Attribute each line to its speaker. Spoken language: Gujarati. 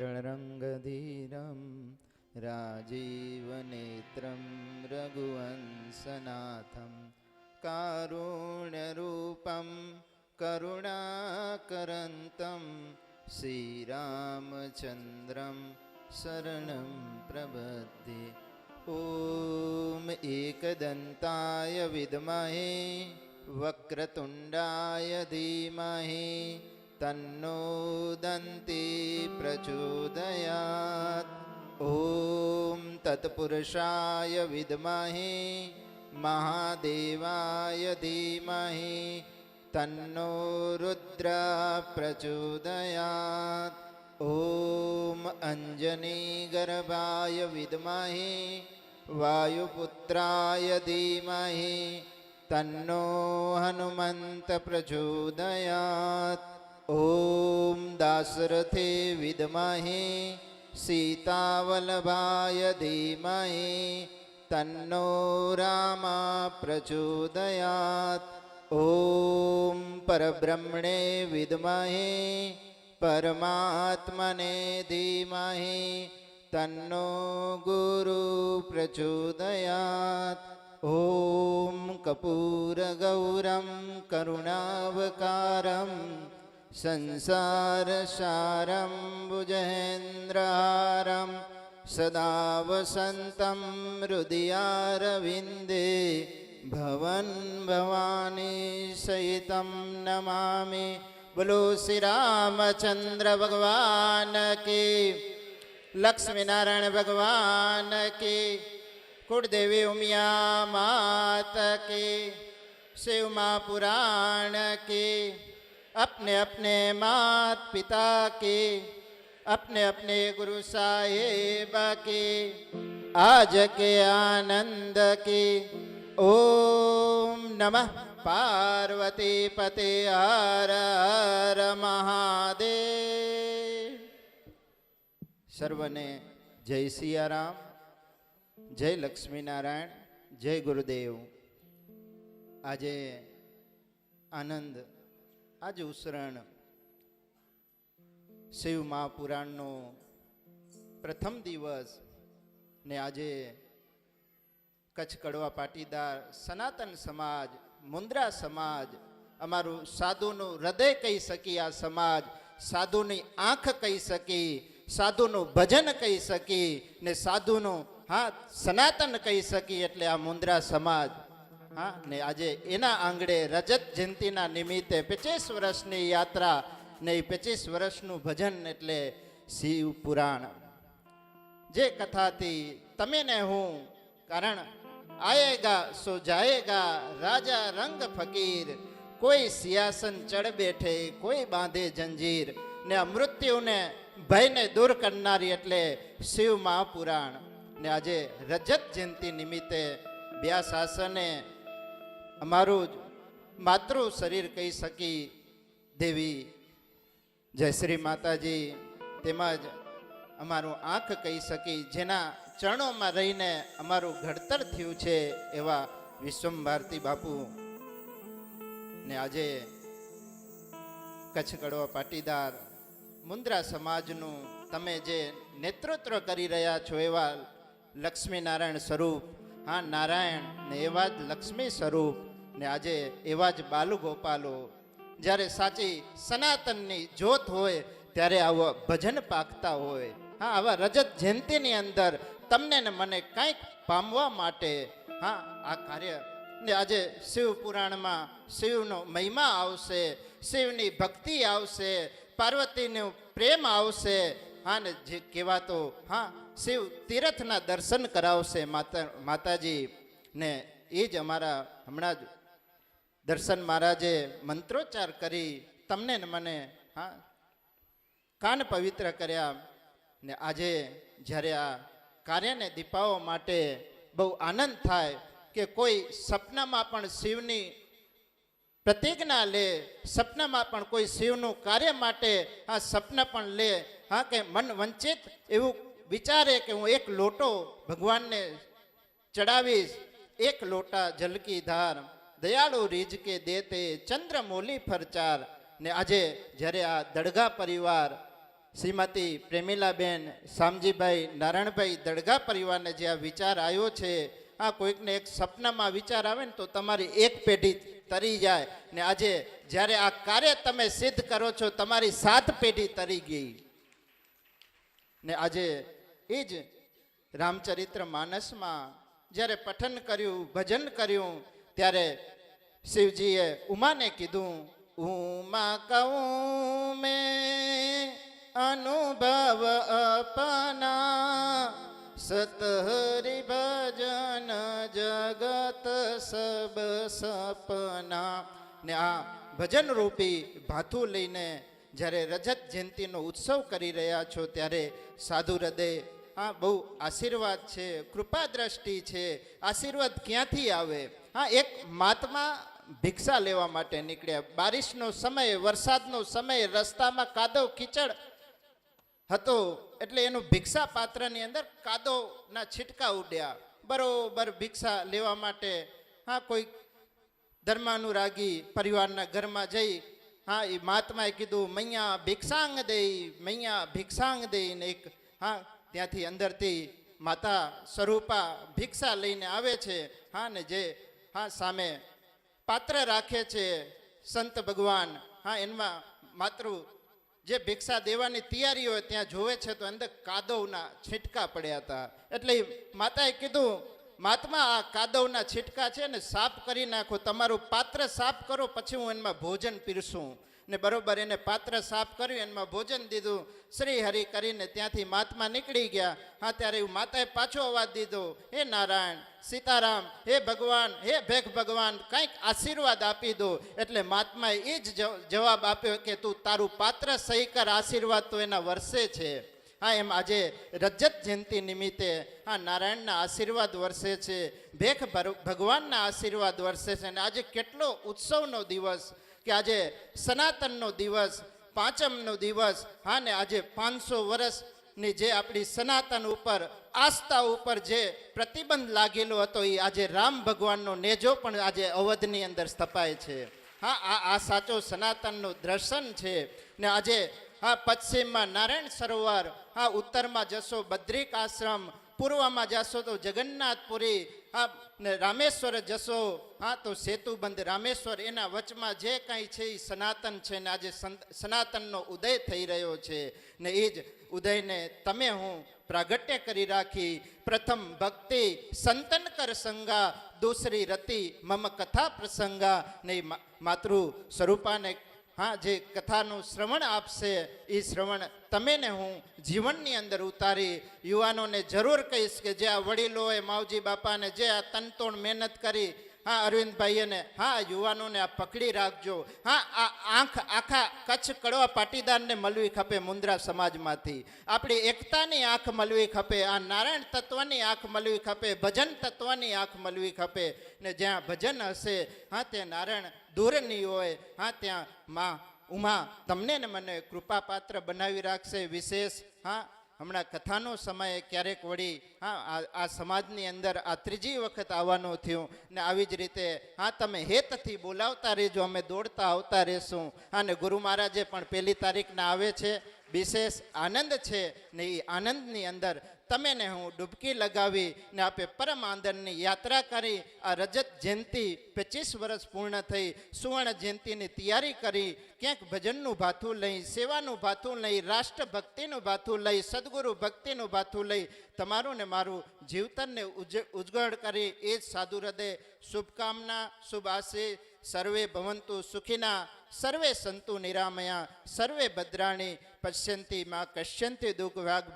Speaker 1: रणरङ्गधीरं राजीवनेत्रं रघुवंशनाथं कारुण्यरूपं करुणाकरन्तं श्रीरामचन्द्रं शरणं प्रबध्ये ॐ एकदन्ताय विद्महे वक्रतुण्डाय धीमहि तन्नो दन्ति प्रचोदयात् ॐ तत्पुरुषाय विद्महे महादेवाय धीमहि तन्नो रुद्र प्रचोदयात् ॐ अञ्जनीगर्भाय विद्महे वायुपुत्राय धीमहि तन्नो हनुमन्त प्रचोदयात् ॐ दाशरथे विद्महे सीतावल्लभाय धीमहि तन्नो रामा प्रचोदयात् ॐ परब्रह्मणे विद्महे परमात्मने धीमहि तन्नो गुरु प्रचोदयात् ॐ कपूरगौरं करुणावकारं संसारसारं भुजहेन्द्रहारं सदा वसन्तं हृदयारविन्दे भवन् भवानी सहितं नमामि बोलो श्री रामचंद्र भगवान की लक्ष्मी नारायण भगवान की कुलदेवी उमिया मात की शिव माँ पुराण की अपने अपने मात पिता की अपने अपने गुरु साहेब की आज के आनंद की ओम नमः पार्वती पते हर हर મહાદેવ સર્વને જય સિયારામ જય લક્ષ્મીનારાયણ જય ગુરુદેવ આજે આનંદ આજે ઉસરણ શિવ મહાપુરાણનો પ્રથમ દિવસ ને આજે કચ્છ કડવા પાટીદાર સનાતન સમાજ મુન્દ્રા સમાજ, અમારું સાધુનું હૃદય કહી શકી, આ સમાજ સાધુની આંખ કહી શકી, સાધુનું ભજન કહી શકી ને સાધુનું હા, સનાતન કહી શકી એટલે આ મુન્દ્રા સમાજ હા, ને આજે એના આંગણે રજત જયંતિના નિમિત્તે પચીસ વર્ષની યાત્રા ને પચીસ વર્ષનું ભજન એટલે શિવ પુરાણ જે કથાથી તમે ને હું કારણ આયેગા સો જાયેગા રાજા રંગ ફકીર, કોઈ સિયાસન ચડ બેઠે, કોઈ બાંધે જંજીર, ને મૃત્યુને ભયને દૂર કરનારી એટલે શિવ મહાપુરાણ. ને આજે રજત જયંતિ નિમિત્તે બ્યા શાસને અમારું જ માતૃ શરીર કહી શકી દેવી. જયશ્રી માતાજી. તેમજ અમારું આંખ કહી શકી, જેના ચરણોમાં રહીને અમારું ઘડતર થયું છે એવા વિશ્વમ ભારતી બાપુ. ને આજે કચ્છ કડવા પાટીદાર મુન્દ્રા સમાજનું તમે જે નેતૃત્વ કરી રહ્યા છો એવા લક્ષ્મી નારાયણ સ્વરૂપ, હા, નારાયણ ને એવા જ લક્ષ્મી સ્વરૂપ ને આજે એવા જ બાલુ ગોપાલો જ્યારે સાચી સનાતનની જોત હોય, ત્યારે આવો ભજન પાકતા હોય. હા, આવા રજત જયંતિની અંદર તમને ને મને કંઈક પામવા માટે, હા, આ કાર્ય. ને આજે શિવ પુરાણમાં શિવનો મહિમા આવશે, શિવની ભક્તિ આવશે, પાર્વતીનો પ્રેમ આવશે. હા, ને જે કહેવાતો, હા, શિવ તીર્થના દર્શન કરાવશે માતા, માતાજી. ને એ જ અમારા હમણાં જ દર્શન મહારાજે મંત્રોચ્ચાર કરી તમને ને મને, હા, કાન પવિત્ર કર્યા ને આજે જ્યારે આ કાર્યને દીપાવવા માટે બહુ આનંદ થાય કે કોઈ સપનામાં પણ શિવની પ્રતિજ્ઞા લે, સપનામાં પણ કોઈ શિવનું કાર્ય માટે આ સપના પણ લે, હા, કે મન વંચિત એવું વિચારે કે હું એક લોટો ભગવાનને ચડાવીશ, એક લોટા જલકી ધાર. દયાળુ રીજ કે દેતે ચંદ્ર મોલી ફરચાર. ને આજે જ્યારે આ દડગા પરિવાર શ્રીમતી પ્રેમિલાબેન, શામજીભાઈ, નારાયણભાઈ દડગા પરિવારને જે આ વિચાર આવ્યો છે, આ કોઈકને એક સપનામાં વિચાર આવે ને તો તમારી એક પેઢી તરી જાય. ને આજે જ્યારે આ કાર્ય તમે સિદ્ધ કરો છો, તમારી સાત પેઢી તરી ગઈ. ને આજે એ જ રામચરિત્ર માનસમાં જ્યારે પઠન કર્યું, ભજન કર્યું, ત્યારે શિવજીએ ઉમાને કીધું, ઉમા કહું મેં અનુભવ અપના, સતહરિ ભજન જગત સબ સપના. ને આ ભજન રૂપી ભાથું લઈને જ્યારે રજત જયંતિનો ઉત્સવ કરી રહ્યા છો, ત્યારે સાધુ હૃદય હા બહુ આશીર્વાદ છે કૃપા દ્રષ્ટિ છે, આશીર્વાદ ક્યાંથી આવે? હા એક મહાત્મા ભિક્ષા લેવા માટે નીકળ્યા. બારિશનો સમય, વરસાદનો સમય રસ્તામાં કાદવ કીચડ હતો એટલે એનું ભિક્ષા પાત્રની અંદર કાદવના છીટકા ઉડ્યા. બરોબર ભિક્ષા લેવા માટે, હા, કોઈ ધર્માનુરાગી પરિવારના ઘરમાં જઈ, હા, એ મહાત્માએ કીધું, મૈયા ભિક્ષાંગ દે મૈયા ભિક્ષાંગ દઈને એક, હા, ત્યાંથી અંદરથી માતા સ્વરૂપા ભિક્ષા લઈને આવે છે, હા, ને જે, હા, સામે પાત્ર રાખે છે સંત ભગવાન. હા, એમાં માતૃ જે ભિક્ષા દેવાની તૈયારી હોય ત્યાં જોવે છે, તો અંદર કાદવના છીટકા પડ્યા હતા. એટલે માતાએ કીધું મહાત્મા, આ કાદવના છીટકા છે ને સાફ કરી નાખો. તમારું પાત્ર સાફ કરો, પછી હું એમાં ભોજન પીરસું. ને બરોબર એને પાત્ર સાફ કર્યું એમાં ભોજન દીધું. શ્રી હરિ કરીને ત્યાંથી મહાત્મા નીકળી ગયા. હા, ત્યારે એવું માતાએ પાછો અવાજ દીધો, હે નારાયણ, સીતારામ, હે ભગવાન, હે ભેખ ભગવાન, કંઈક આશીર્વાદ આપી દો. એટલે મહાત્માએ એ જ જવાબ આપ્યો કે તું તારું પાત્ર સહી કર, આશીર્વાદ તો એના વર્ષે છે. હા, એમ આજે રજત જયંતિ નિમિત્તે, હા, નારાયણના આશીર્વાદ વર્ષે છે, ભેખ ભગવાનના આશીર્વાદ વર્ષે છે, અને આજે કેટલો ઉત્સવનો દિવસ કે આજે સનાતનનો દિવસ, પાંચમનો દિવસ, હા, ને આજે પાંચસો વર્ષની જે આપણી સનાતન ઉપર, આસ્થા ઉપર જે પ્રતિબંધ લાગેલો હતો, એ આજે રામ ભગવાનનો નેજો પણ આજે અવધની અંદર સ્થપાય છે. હા, આ આ સાચો સનાતનનું દર્શન છે, ને આજે હા, પશ્ચિમમાં નારાયણ સરોવર, હા, ઉત્તરમાં જશો, બદ્રિક આશ્રમ, પૂર્વમાં જશો તો જગન્નાથપુરી, હા, ને રામેશ્વર જશો, હા, તો સેતુબંધ રામેશ્વર, એના વચમાં જે કાંઈ છે એ સનાતન છે ને આજે સનાતનનો ઉદય થઈ રહ્યો છે. ને એ જ ઉદયને તમે હું પ્રાગટ્ય કરી રાખી. પ્રથમ ભક્તિ સંતન કર સંગા, દૂસરી રતિ મમ કથા પ્રસંગા. ને માતૃ સ્વરૂપાને હા, જે કથાનું શ્રવણ આપશે, એ શ્રવણ તમે ને હું જીવનની અંદર ઉતારી યુવાનોને જરૂર કહીશ કે જે આ વડીલોએ માવજી બાપાને જે આ તનતોડ મહેનત કરી, હા અરવિંદભાઈને હા, યુવાનોને આ પકડી રાખજો. હા, આ આંખ, આખા કચ્છ કડવા પાટીદારને મળવી ખપે મુન્દ્રા સમાજમાંથી. આપણી એકતાની આંખ મળવી ખપે, આ નારાયણ તત્વની આંખ મળવી ખપે, ભજન તત્વની આંખ મળવી ખપે. ને જ્યાં ભજન હશે, હા, ત્યાં નારાયણ દૂરની હોય, હા, ત્યાં માં ઉમા તમને ને મને કૃપાપાત્ર બનાવી રાખશે વિશેષ, હા. હમણાં કથાનો સમય ક્યારેક વળી, હા, આ સમાજની અંદર આ ત્રીજી વખત આવવાનું થયું ને આવી જ રીતે, હા, તમે હેતથી બોલાવતા રહેજો, અમે દોડતા આવતા રહેશું. અને ગુરુ મહારાજે પણ પહેલી તારીખના આવે છે, વિશેષ આનંદ છે ને એ આનંદની અંદર તમે ને હું ડૂબકી લગાવી ને આપે પરમ આનંદની યાત્રા કરી, આ રજત જયંતિ પચીસ વર્ષ પૂર્ણ થઈ, સુવર્ણ જયંતિની તૈયારી કરી, ક્યાંક ભજનનું ભાથું લઈ, સેવાનું ભાથું લઈ રાષ્ટ્ર ભક્તિનું ભાથું લઈ, સદગુરુ ભક્તિનું ભાથું લઈ, તમારું ને મારું જીવતનને ઉજ- ઉજગળ કરી, એ જ સાધુ હૃદય. શુભકામના, શુભ આશીષ સર્વે ભવંતુ સુખીના, સર્વે સંતુ નિરામયા, સર્વે ભદ્રાણી, પશ્યંતી માં કશ્યંતી દુઃખ વાગ